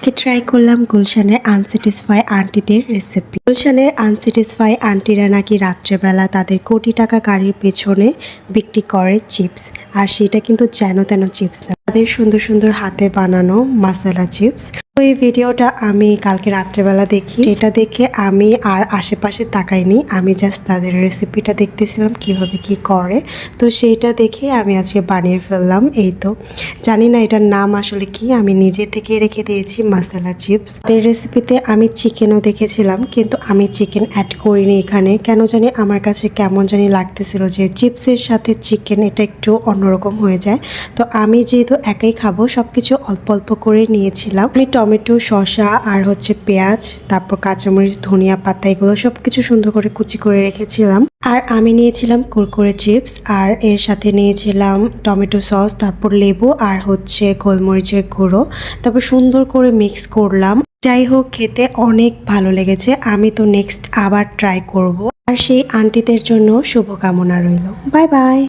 আজকে ট্রাই করলাম গুলশানের আনস্যাটিসফাই আন্টিদের রেসিপি গুলশানের আনস্যাটিসফাই আন্টিরা নাকি রাত্রেবেলা তাদের কোটি টাকা গাড়ির পেছনে বিক্রি করে চিপস আর সেটা কিন্তু যেন তেন চিপস না। তাদের সুন্দর সুন্দর হাতে বানানো মাসালা চিপস এই ভিডিওটা আমি কালকে রাত্রেবেলা দেখি। এটা দেখে আমি আর আশেপাশে তাকাইনি। আমি জাস্ট তাদের রেসিপিটা দেখতেছিলাম, কীভাবে কি করে। তো সেইটা দেখে আমি আজকে বানিয়ে ফেললাম। এই তো। জানি না এটার নাম আসলে কি। আমি নিজে থেকে রেখে দিয়েছি মাসালা চিপস এর রেসিপিতে আমি চিকেনও দেখেছিলাম, কিন্তু আমি চিকেন অ্যাড করিনি এখানে। কেন জানি আমার কাছে কেমন জানি লাগতেছিল যে চিপসের সাথে চিকেন এটা একটু অন্যরকম হয়ে যায়। তো আমি যেহেতু একাই খাব সব কিছু অল্প অল্প করে নিয়েছিলাম। আমি টমেটো, শসা আর হচ্ছে পেঁয়াজ, তারপর কাঁচামরিচ, ধনিয়া পাতা, এগুলো সব কিছু সুন্দর করে কুচি করে রেখেছিলাম। আর আমি নিয়েছিলাম কুরকুরে চিপস, আর এর সাথে নিয়েছিলাম টমেটো সস, তারপর লেবু আর হচ্ছে গোলমরিচের গুঁড়ো। তারপর সুন্দর করে মিক্স করলাম। যাই হোক, খেতে অনেক ভালো লেগেছে। আমি তো নেক্সট আবার ট্রাই করব। আর সেই আন্টিদের জন্য শুভকামনা রইল। Bye bye.